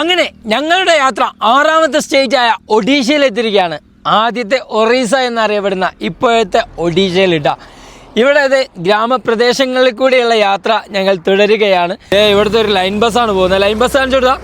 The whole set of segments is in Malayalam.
അങ്ങനെ ഞങ്ങളുടെ യാത്ര ആറാമത്തെ സ്റ്റേറ്റ് ആയ ഒഡീഷയിൽ എത്തിയിരിക്കുകയാണ് ആദ്യത്തെ ഒറീസ എന്നറിയപ്പെടുന്ന ഇപ്പോഴത്തെ ഒഡീഷയിലിട്ട. ഇവിടെ അത് ഗ്രാമപ്രദേശങ്ങളിൽ കൂടിയുള്ള യാത്ര ഞങ്ങൾ തുടരുകയാണ്. ഇവിടുത്തെ ഒരു ലൈൻ ബസ്സാണ് പോകുന്നത്. ലൈൻ ബസ് കാണിച്ചു കൊടുത്താ?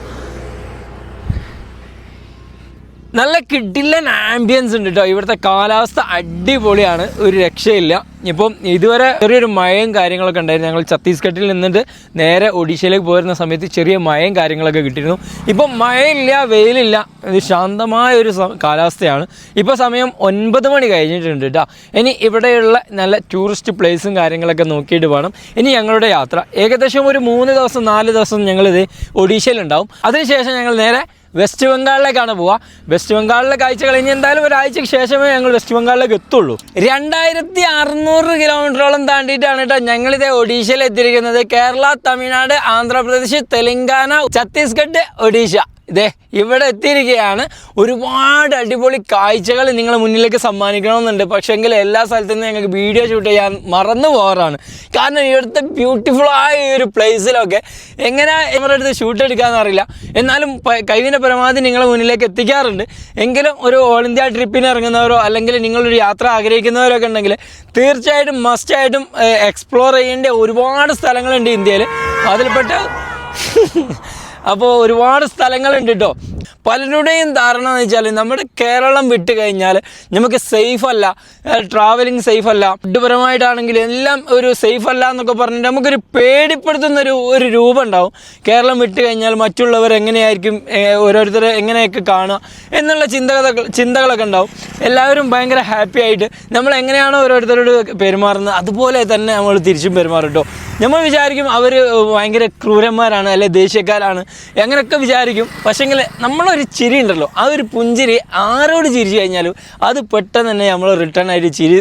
നല്ല കിഡിലൻ ആംബിയൻസ് ഉണ്ട് കേട്ടോ ഇവിടുത്തെ കാലാവസ്ഥ അടിപൊളിയാണ്. ഒരു രക്ഷയില്ല. ഇപ്പം ഇതുവരെ ചെറിയൊരു മഴയും കാര്യങ്ങളൊക്കെ ഉണ്ടായിരുന്നു. ഞങ്ങൾ ഛത്തീസ്ഗഡിൽ നിന്നിട്ട് നേരെ ഒഡീഷയിലേക്ക് പോരുന്ന സമയത്ത് ചെറിയ മഴയും കാര്യങ്ങളൊക്കെ കിട്ടിയിരുന്നു. ഇപ്പം മഴയില്ല വെയിലില്ല. ഇത് ശാന്തമായ ഒരു കാലാവസ്ഥയാണ്. ഇപ്പോൾ സമയം ഒൻപത് മണി കഴിഞ്ഞിട്ടുണ്ട് കേട്ടോ ഇനി ഇവിടെയുള്ള നല്ല ടൂറിസ്റ്റ് പ്ലേസും കാര്യങ്ങളൊക്കെ നോക്കിയിട്ട് വേണം. ഇനി ഞങ്ങളുടെ യാത്ര. ഏകദേശം ഒരു മൂന്ന് ദിവസം നാല് ദിവസം ഞങ്ങളിത് ഒഡീഷയിലുണ്ടാവും. അതിനുശേഷം ഞങ്ങൾ നേരെ വെസ്റ്റ് ബംഗാളിലേക്കാണ് പോവുക. വെസ്റ്റ് ബംഗാളിലെ കാഴ്ചകൾ ഇനി എന്തായാലും ഒരാഴ്ചയ്ക്ക് ശേഷമേ ഞങ്ങൾ വെസ്റ്റ് ബംഗാളിലേക്ക് എത്തുള്ളൂ. രണ്ടായിരത്തി അറുന്നൂറ് കിലോമീറ്ററോളം താണ്ടിയിട്ടാണ് കേട്ടോ ഞങ്ങളിത് ഒഡീഷയിൽ എത്തിയിരിക്കുന്നത്. കേരള തമിഴ്നാട് ആന്ധ്രാപ്രദേശ് തെലങ്കാന ഛത്തീസ്ഗഡ് ഒഡീഷ. ഇതേ ഇവിടെ എത്തിയിരിക്കുകയാണ്. ഒരുപാട് അടിപൊളി കാഴ്ചകൾ നിങ്ങളെ മുന്നിലേക്ക് സമ്മാനിക്കണമെന്നുണ്ട്. പക്ഷേങ്കിൽ എല്ലാ സ്ഥലത്തു നിന്ന് ഞങ്ങൾക്ക് വീഡിയോ ഷൂട്ട് ചെയ്യാൻ മറന്നു പോകാറാണ്. കാരണം ഇവിടുത്തെ ബ്യൂട്ടിഫുൾ ആയ ഈ ഒരു പ്ലേസിലൊക്കെ എങ്ങനെ ഇവരുടെ അടുത്ത് ഷൂട്ട് എടുക്കാമെന്ന് അറിയില്ല. എന്നാലും കഴിവിന്റെ പരമാവധി നിങ്ങളെ മുന്നിലേക്ക് എത്തിക്കാറുണ്ട്. എങ്കിലും ഒരു ഓൾ ഇന്ത്യ ട്രിപ്പിന് ഇറങ്ങുന്നവരോ അല്ലെങ്കിൽ നിങ്ങളൊരു യാത്ര ആഗ്രഹിക്കുന്നവരോ ഒക്കെ ഉണ്ടെങ്കിൽ തീർച്ചയായിട്ടും മസ്റ്റായിട്ടും എക്സ്പ്ലോർ ചെയ്യേണ്ട ഒരുപാട് സ്ഥലങ്ങളുണ്ട് ഇന്ത്യയിൽ അതിൽപ്പെട്ട അപ്പോൾ ഒരുപാട് സ്ഥലങ്ങളുണ്ട് കേട്ടോ പലരുടെയും ധാരണ എന്ന് വെച്ചാൽ നമ്മുടെ കേരളം വിട്ട് കഴിഞ്ഞാൽ നമുക്ക് സേഫ് അല്ല ട്രാവലിംഗ് സേഫ് അല്ല ഫുഡ്പരമായിട്ടാണെങ്കിൽ എല്ലാം ഒരു സേഫ് അല്ല എന്നൊക്കെ പറഞ്ഞിട്ട് നമുക്കൊരു പേടിപ്പെടുത്തുന്ന ഒരു ഒരു രൂപം ഉണ്ടാവും. കേരളം വിട്ട് കഴിഞ്ഞാൽ മറ്റുള്ളവർ എങ്ങനെയായിരിക്കും ഓരോരുത്തരെ എങ്ങനെയൊക്കെ കാണുക എന്നുള്ള ചിന്തകളൊക്കെ ചിന്തകളൊക്കെ ഉണ്ടാവും. എല്ലാവരും ഭയങ്കര ഹാപ്പി ആയിട്ട് നമ്മൾ എങ്ങനെയാണോ ഓരോരുത്തരോട് പെരുമാറുന്നത് അതുപോലെ തന്നെ നമ്മൾ തിരിച്ചും പെരുമാറും കേട്ടോ നമ്മൾ വിചാരിക്കും അവർ ഭയങ്കര ക്രൂരന്മാരാണ് അല്ലെ ദേഷ്യക്കാരാണ് അങ്ങനെയൊക്കെ വിചാരിക്കും. പക്ഷേങ്കിൽ നമ്മളൊരു ചിരി ഉണ്ടല്ലോ. ആ ഒരു പുഞ്ചിരി ആരോട് ചിരിച്ചു കഴിഞ്ഞാലും അത് പെട്ടെന്ന് തന്നെ നമ്മൾ റിട്ടേൺ ആയിട്ട് ചിരി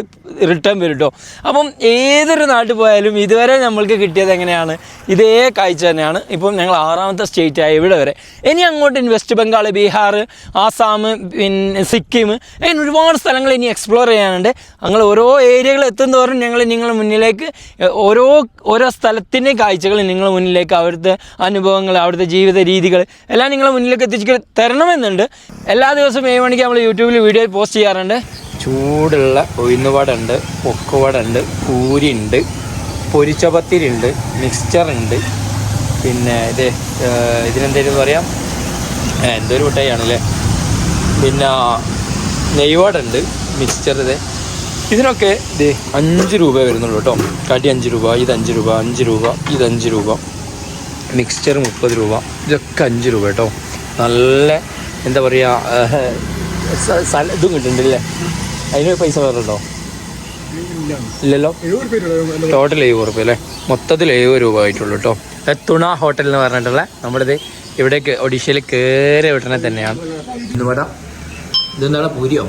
റിട്ടേൺ വരും കേട്ടോ അപ്പം ഏതൊരു നാട്ടിൽ പോയാലും ഇതുവരെ നമ്മൾക്ക് കിട്ടിയത് എങ്ങനെയാണ്? ഇതേ കാഴ്ച തന്നെയാണ്. ഇപ്പം ഞങ്ങൾ ആറാമത്തെ സ്റ്റേറ്റ് ആയ ഇവിടെ വരെ. ഇനി അങ്ങോട്ട് വെസ്റ്റ് ബംഗാൾ ബീഹാർ ആസാം പിന്നെ സിക്കിം അങ്ങനെ ഒരുപാട് സ്ഥലങ്ങൾ ഇനി എക്സ്പ്ലോർ ചെയ്യാനുണ്ട്. ഞങ്ങൾ ഓരോ ഏരിയകൾ എത്തുന്നതോറും ഞങ്ങൾ നിങ്ങളുടെ മുന്നിലേക്ക് ഓരോ ഓരോ സ്ഥലത്തിന്റെ കാഴ്ചകൾ നിങ്ങളുടെ മുന്നിലേക്ക് അവിടുത്തെ അനുഭവങ്ങൾ അവിടുത്തെ ജീവിത രീതികൾ എല്ലാം നിങ്ങളെ മുന്നിലേക്ക് എത്തിച്ച് തരണമെന്നുണ്ട്. എല്ലാ ദിവസവും ഏഴ് മണിക്ക് നമ്മൾ യൂട്യൂബിൽ വീഡിയോ പോസ്റ്റ് ചെയ്യാറുണ്ട്. ചൂടുള്ള ഉഴുന്നുവടുണ്ട് പൊക്കുവടുണ്ട് പൂരിയുണ്ട് പൊരിച്ചപത്തിരിയുണ്ട് മിക്സ്ചറുണ്ട്. പിന്നെ ഇത് ഇതിനെന്തേലും പറയാം? എന്തൊരു മിഠായിയാണല്ലേ പിന്നെ നെയ്വാടുണ്ട് മിക്സ്ചർ ഇത്. ഇതിനൊക്കെ ഇത് അഞ്ച് രൂപ വരുന്നുള്ളൂ കേട്ടോ. കടി അഞ്ച് രൂപ ഇത് അഞ്ച് രൂപ അഞ്ച് രൂപ ഇത് അഞ്ച് രൂപ. മിക്സ്ചർ മുപ്പത് രൂപ. ഇതൊക്കെ അഞ്ച് രൂപ കേട്ടോ. നല്ല എന്താ പറയുക ഇതും കിട്ടുന്നുണ്ടല്ലേ? അതിന് പൈസ വേറുണ്ടോ ഇല്ലല്ലോ. ടോട്ടൽ എഴുപത് രൂപ അല്ലേ? മൊത്തത്തിൽ എഴുപത് രൂപ ആയിട്ടുള്ളൂ കേട്ടോ. തുണ ഹോട്ടൽ എന്ന് പറഞ്ഞിട്ടുള്ള നമ്മളിത് ഇവിടേക്ക് ഒഡീഷയിൽ കയറി വിട്ടണേ തന്നെയാണ്. വട ഇതെന്താണ് പൂരിയോ?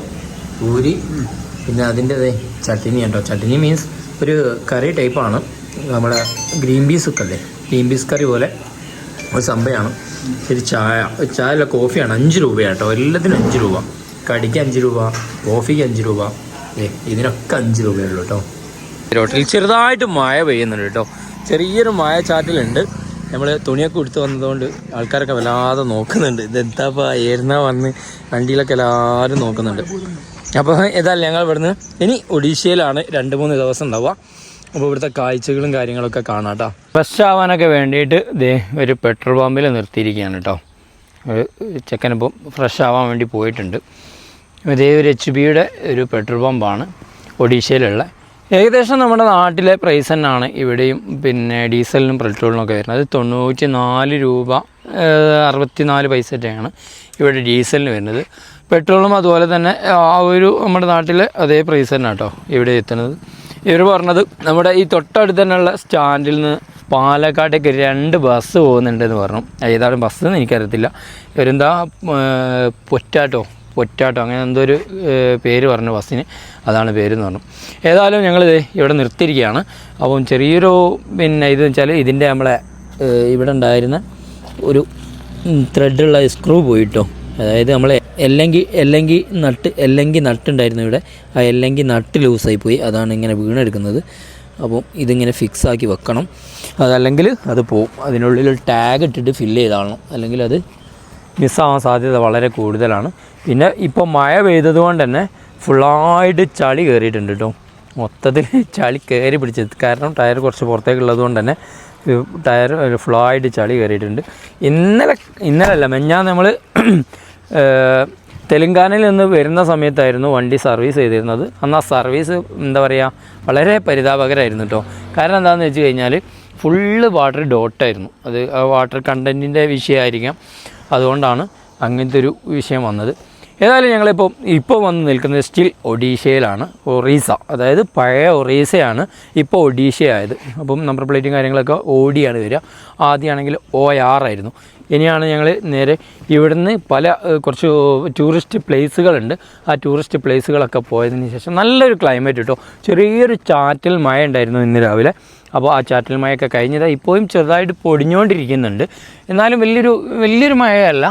പൂരി. പിന്നെ അതിന്റെ ചട്ടിനി ഉണ്ടോ? ചട്ടിനി മീൻസ് ഒരു കറി ടൈപ്പാണ് നമ്മുടെ ഗ്രീൻ പീസ് ഒക്കെ അല്ലേ? ഗ്രീൻ കറി പോലെ ഒരു സംഭവമാണ് ഒരു ചായ ഒരു ചായ അല്ല കോഫിയാണ്. അഞ്ച് രൂപയാണ് കേട്ടോ. എല്ലാത്തിനും അഞ്ച് രൂപ. കടിക്ക് അഞ്ച് രൂപ കോഫിക്ക് അഞ്ച് രൂപ. ഏ ഇതിനൊക്കെ അഞ്ച് രൂപയുള്ളൂ കേട്ടോ. ഹോട്ടൽ ചെറുതായിട്ട് മഴ പെയ്യുന്നുണ്ട് കേട്ടോ. ചെറിയൊരു മഴ ചാറ്റലുണ്ട്. നമ്മൾ തുണിയൊക്കെ എടുത്ത് വന്നതുകൊണ്ട് ആൾക്കാരൊക്കെ വല്ലാതെ നോക്കുന്നുണ്ട്. ഇതെന്താപ്പാ ഏരുന്നാ വന്ന് വണ്ടിയിലൊക്കെ എല്ലാവരും നോക്കുന്നുണ്ട്. അപ്പോൾ ഏതായാലും ഞങ്ങൾ ഇവിടുന്ന് ഇനി ഒഡീഷയിലാണ് രണ്ട് മൂന്ന് ദിവസം ഉണ്ടാവുക. അപ്പോൾ ഇവിടുത്തെ കാഴ്ചകളും കാര്യങ്ങളൊക്കെ കാണാം കേട്ടോ ഫ്രഷ് ആവാനൊക്കെ വേണ്ടിയിട്ട് ദേ ഒരു പെട്രോൾ പമ്പിൽ നിർത്തിയിരിക്കുകയാണ് കേട്ടോ ഒരു ചെക്കനിപ്പം ഫ്രഷ് ആവാൻ വേണ്ടി പോയിട്ടുണ്ട്. ഇതേ ഒരു എച്ച് ബിയുടെ ഒരു പെട്രോൾ പമ്പാണ് ഒഡീഷയിലുള്ള. ഏകദേശം നമ്മുടെ നാട്ടിലെ പ്രൈസ് തന്നെയാണ് ഇവിടെയും പിന്നെ ഡീസലിനും പെട്രോളിനും ഒക്കെ വരുന്നത്. അത് തൊണ്ണൂറ്റി നാല് രൂപ അറുപത്തി നാല് പൈസറ്റാണ് ഇവിടെ ഡീസലിന് വരുന്നത്. പെട്രോളും അതുപോലെ തന്നെ ആ ഒരു നമ്മുടെ നാട്ടിലെ അതേ പ്രൈസ് തന്നെ കേട്ടോ ഇവിടെ എത്തുന്നത്. ഇവർ പറഞ്ഞത് നമ്മുടെ ഈ തൊട്ടടുത്ത് തന്നെയുള്ള സ്റ്റാൻഡിൽ നിന്ന് പാലക്കാട്ടേക്ക് രണ്ട് ബസ് പോകുന്നുണ്ടെന്ന് പറഞ്ഞു. ഏതാണ് ബസ് എന്ന് എനിക്കറിയത്തില്ല. ഇവരെന്താ പൊറ്റാട്ടോ പൊറ്റാട്ടോ അങ്ങനെ എന്തോ ഒരു പേര് പറഞ്ഞു ബസ്സിന് അതാണ് പേരെന്ന് പറഞ്ഞു. ഏതായാലും ഞങ്ങളിത് ഇവിടെ നിർത്തിയിരിക്കുകയാണ്. അപ്പം ചെറിയൊരു പിന്നെ ഇതെന്ന് വെച്ചാൽ ഇതിന്റെ നമ്മളെ ഇവിടെ ഉണ്ടായിരുന്ന ഒരു ത്രെഡുള്ള സ്ക്രൂ പോയിട്ടോ. അതായത് നമ്മൾ എല്ലെങ്കിൽ എല്ലെങ്കിൽ നട്ട് അല്ലെങ്കിൽ നട്ടുണ്ടായിരുന്നു ഇവിടെ. ആ എല്ലെങ്കിൽ നട്ട് ലൂസായി പോയി. അതാണ് ഇങ്ങനെ വീണെടുക്കുന്നത്. അപ്പം ഇതിങ്ങനെ ഫിക്സ് ആക്കി വെക്കണം. അതല്ലെങ്കിൽ അത് പോവും. അതിനുള്ളിൽ ടാഗ് ഇട്ടിട്ട് ഫില്ല് ചെയ്താളണം. അല്ലെങ്കിൽ അത് മിസ്സാവാൻ സാധ്യത വളരെ കൂടുതലാണ്. പിന്നെ ഇപ്പോൾ മഴ പെയ്തത് കൊണ്ട് തന്നെ ഫുള്ളായിട്ട് ചളി കയറിയിട്ടുണ്ട് കേട്ടോ മൊത്തത്തിൽ ചളി കയറി പിടിച്ചത് കാരണം ടയർ കുറച്ച് പുറത്തേക്ക് ഉള്ളത് കൊണ്ട് തന്നെ ടയർ ഫുള്ളായിട്ട് ചളി കയറിയിട്ടുണ്ട്. ഇന്നലെ ഇന്നലെ അല്ല മെഞ്ഞാൽ നമ്മൾ തെലുങ്കാനയിൽ നിന്ന് വരുന്ന സമയത്തായിരുന്നു വണ്ടി സർവീസ് ചെയ്തിരുന്നത്. അന്ന് ആ സർവീസ് എന്താ പറയുക വളരെ പരിതാപകരമായിരുന്നു കേട്ടോ കാരണം എന്താണെന്ന് വെച്ച് കഴിഞ്ഞാൽ ഫുള്ള് വാട്ടർ ഡോട്ടായിരുന്നു. അത് വാട്ടർ കണ്ടന്റിന്റെ വിഷയമായിരിക്കാം. അതുകൊണ്ടാണ് അങ്ങനത്തെ ഒരു വിഷയം വന്നത്. ഏതായാലും ഞങ്ങളിപ്പോൾ ഇപ്പോൾ വന്ന് നിൽക്കുന്നത് സ്റ്റിൽ ഒഡീഷയിലാണ് ഒറീസ. അതായത് പഴയ ഒറീസയാണ് ഇപ്പോൾ ഒഡീഷയായത്. അപ്പം നമ്പർ പ്ലേറ്റും കാര്യങ്ങളൊക്കെ ഓടിയാണ് വരിക. ആദ്യമാണെങ്കിൽ ഒ ആർ ആയിരുന്നു. ഇനിയാണ് ഞങ്ങൾ നേരെ ഇവിടുന്ന് പല കുറച്ച് ടൂറിസ്റ്റ് പ്ലേസുകളുണ്ട് ആ ടൂറിസ്റ്റ് പ്ലേസുകളൊക്കെ പോയതിന് ശേഷം നല്ലൊരു ക്ലൈമറ്റ് കിട്ടും ചെറിയൊരു ചാറ്റൽ മഴ ഉണ്ടായിരുന്നു ഇന്ന് രാവിലെ. അപ്പോൾ ആ ചാറ്റൽ മഴയൊക്കെ കഴിഞ്ഞതാ ഇപ്പോഴും ചെറുതായിട്ട് പൊടിഞ്ഞുകൊണ്ടിരിക്കുന്നുണ്ട് എന്നാലും വലിയൊരു വലിയൊരു മഴയല്ല.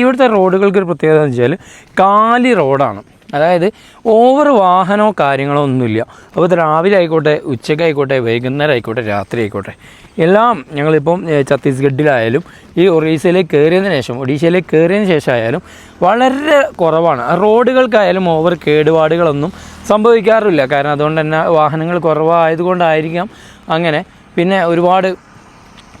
ഇവിടുത്തെ റോഡുകൾക്ക് ഒരു പ്രത്യേകത എന്ന് വെച്ചാൽ കാലി റോഡാണ് അതായത് ഓവർ വാഹനമോ കാര്യങ്ങളോ ഒന്നുമില്ല. അപ്പോൾ രാവിലെ ആയിക്കോട്ടെ ഉച്ചയ്ക്കായിക്കോട്ടെ വൈകുന്നേരം ആയിക്കോട്ടെ രാത്രി ആയിക്കോട്ടെ. എല്ലാം ഞങ്ങളിപ്പം ഛത്തീസ്ഗഡിലായാലും ഈ ഒറീസയിലേക്ക് കയറിയതിന് ശേഷം ഒഡീഷയിലേക്ക് കയറിയതിന് ശേഷം ആയാലും വളരെ കുറവാണ്. റോഡുകൾക്കായാലും ഓവർ കേടുപാടുകളൊന്നും സംഭവിക്കാറില്ല. കാരണം അതുകൊണ്ട് തന്നെ വാഹനങ്ങൾ കുറവായതുകൊണ്ടായിരിക്കാം. അങ്ങനെ പിന്നെ ഒരുപാട്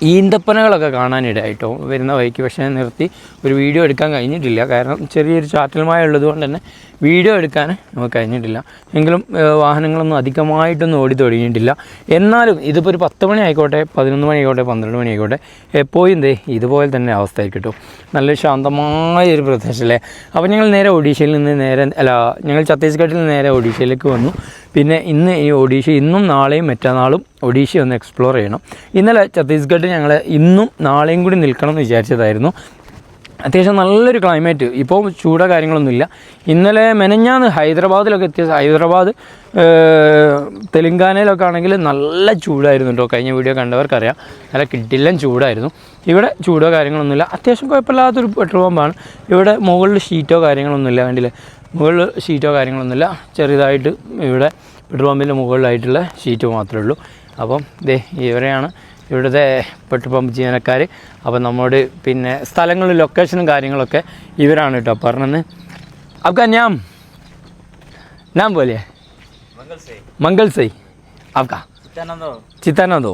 ഈന്തപ്പനകളൊക്കെ കാണാനിടയായിട്ടോ വരുന്ന വഴിക്ക്. പക്ഷേ നിർത്തി ഒരു വീഡിയോ എടുക്കാൻ കഴിഞ്ഞിട്ടില്ല. കാരണം ചെറിയൊരു ചാറ്റൽ മഴ ഉള്ളതുകൊണ്ട് തന്നെ വീഡിയോ എടുക്കാൻ നമുക്ക് കഴിഞ്ഞിട്ടില്ല. എങ്കിലും വാഹനങ്ങളൊന്നും അധികമായിട്ടൊന്നും ഓടി തുടങ്ങിയിട്ടില്ല. എന്നാലും ഇതിപ്പോൾ ഒരു പത്ത് മണി ആയിക്കോട്ടെ പതിനൊന്ന് മണി ആയിക്കോട്ടെ പന്ത്രണ്ട് മണി ആയിക്കോട്ടെ എപ്പോഴും ദേ ഇതുപോലെ തന്നെ അവസ്ഥ കേട്ടോ. നല്ല ശാന്തമായ ഒരു പ്രദേശമല്ലേ അപ്പോൾ ഞങ്ങൾ നേരെ ഒഡീഷയിൽ നിന്ന് നേരെ അല്ല ഞങ്ങൾ ഛത്തീസ്ഗഡിൽ നിന്ന് നേരെ ഒഡീഷയിലേക്ക് വന്നു. പിന്നെ ഇന്ന് ഈ ഒഡീഷ ഇന്നും നാളെയും മറ്റന്നാളും ഒഡീഷ ഒന്ന് എക്സ്പ്ലോർ ചെയ്യണം. ഇന്നലെ ഛത്തീസ്ഗഡ് ഞങ്ങൾ ഇന്നും നാളെയും കൂടി നിൽക്കണം എന്ന് വിചാരിച്ചതായിരുന്നു. അത്യാവശ്യം നല്ലൊരു ക്ലൈമറ്റ് ഇപ്പോൾ ചൂട കാര്യങ്ങളൊന്നുമില്ല ഇന്നലെ മെനഞ്ഞാന്ന് ഹൈദരാബാദിലൊക്കെ എത്തിയ ഹൈദരാബാദ് തെലുങ്കാനയിലൊക്കെ ആണെങ്കിൽ നല്ല ചൂടായിരുന്നു കേട്ടോ കഴിഞ്ഞ വീഡിയോ കണ്ടവർക്കറിയാം. നല്ല കിട്ടില്ലം ചൂടായിരുന്നു. ഇവിടെ ചൂടോ കാര്യങ്ങളൊന്നുമില്ല അത്യാവശ്യം കുഴപ്പമില്ലാത്തൊരു പെട്രോൾ പമ്പാണ്. ഇവിടെ മുകളിൽ ഷീറ്റോ കാര്യങ്ങളൊന്നുമില്ല വേണ്ടിയില്ലേ മുകളിൽ ഷീറ്റോ കാര്യങ്ങളൊന്നുമില്ല ചെറുതായിട്ട് ഇവിടെ പെട്രോൾ പമ്പിന്റെ മുകളിലായിട്ടുള്ള ഷീറ്റ് മാത്രമേ ഉള്ളൂ. അപ്പം ദേ ഇവരെയാണ് ഇവിടുത്തെ പെട്രോൾ പമ്പ് ജീവനക്കാർ അപ്പം നമ്മോട് പിന്നെ സ്ഥലങ്ങളും ലൊക്കേഷനും കാര്യങ്ങളൊക്കെ ഇവരാണ് കേട്ടോ പറഞ്ഞത് आपका नाम नाम बोलिए मंगल सही आपका ചിത്താനന്ദോ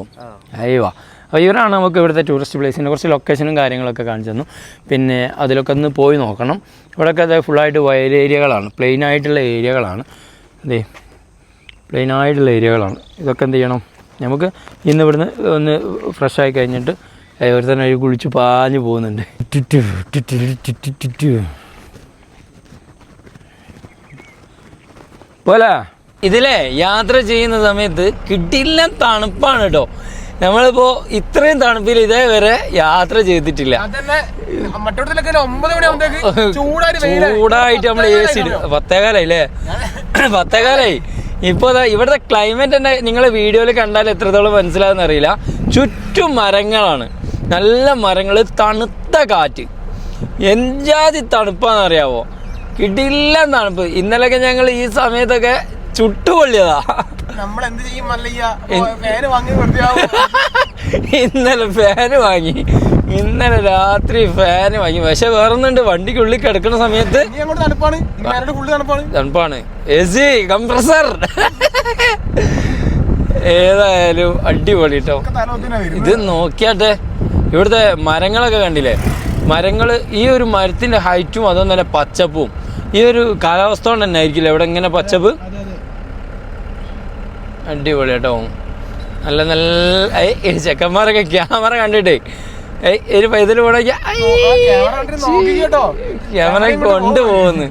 അയ്യോ അപ്പോൾ ഇവരാണ് നമുക്ക് ഇവിടുത്തെ ടൂറിസ്റ്റ് പ്ലേസിൻ്റെ കുറച്ച് ലൊക്കേഷനും കാര്യങ്ങളൊക്കെ കാണിച്ചു തന്നു പിന്നെ അതിലൊക്കെ ഒന്ന് പോയി നോക്കണം ഇവിടെയൊക്കെ അത് ഫുള്ളായിട്ട് വയൽ ഏരിയകളാണ് പ്ലെയിൻ ആയിട്ടുള്ള ഏരിയകളാണ് അതെ പ്ലെയിൻ ആയിട്ടുള്ള ഏരിയകളാണ് ഇതൊക്കെ എന്ത് ചെയ്യണം നമുക്ക് ഇന്ന് ഇവിടുന്ന് ഒന്ന് ഫ്രഷ് ആയി കഴിഞ്ഞിട്ട് ഒരു തന്നെ ഒരു കുളിച്ച് പാഞ്ഞു പോകുന്നുണ്ട്. പോലെ? ഇതിലെ യാത്ര ചെയ്യുന്ന സമയത്ത് കിട്ടില്ല തണുപ്പാണ് കേട്ടോ നമ്മളിപ്പോ ഇത്രയും തണുപ്പിൽ ഇതേവരെ യാത്ര ചെയ്തിട്ടില്ല. ചൂടായിട്ട് നമ്മൾ എ സി പത്തേകാലായില്ലേ പത്തേകാലായി ഇപ്പോൾ ഇവിടുത്തെ ക്ലൈമറ്റ് തന്നെ നിങ്ങൾ വീഡിയോയിൽ കണ്ടാൽ എത്രത്തോളം മനസ്സിലാകുന്ന അറിയില്ല. ചുറ്റും മരങ്ങളാണ്. നല്ല മരങ്ങൾ തണുത്ത കാറ്റ്. എഞ്ചാതി തണുപ്പാണെന്നറിയാവോ കിട്ടില്ല തണുപ്പ്. ഇന്നലെയൊക്കെ ഞങ്ങൾ ഈ സമയത്തൊക്കെ ചുട്ടുപൊള്ളിയതാ. നമ്മൾ എന്ത് ചെയ്യും ഇന്നലെ ഫാന് വാങ്ങി. ഇന്നലെ രാത്രി ഫാന് വാങ്ങി. പക്ഷെ വേറൊന്നുണ്ട്. വണ്ടിക്ക് ഉള്ളിൽ കിടക്കുന്ന സമയത്ത് തണുപ്പാണ്? എ സി കംപ്രസർ ഏതായാലും അടിപൊളി കേട്ടോ ഇത് നോക്കിയാട്ടെ. ഇവിടുത്തെ മരങ്ങളൊക്കെ കണ്ടില്ലേ? മരങ്ങൾ ഈ ഒരു മരത്തിന്റെ ഹൈറ്റും അതൊന്നും തന്നെ പച്ചപ്പും. ഈ ഒരു കാലാവസ്ഥ കൊണ്ട് തന്നെ ആയിരിക്കില്ല ഇവിടെ ഇങ്ങനെ പച്ചപ്പ്? അടിപൊളി കേട്ടോ നല്ല നല്ല ചെക്കന്മാരൊക്കെ ക്യാമറ കണ്ടിട്ടേ. ഒരു പൈതൽ പോണ ക്യാമറ കൊണ്ടുപോകുന്നു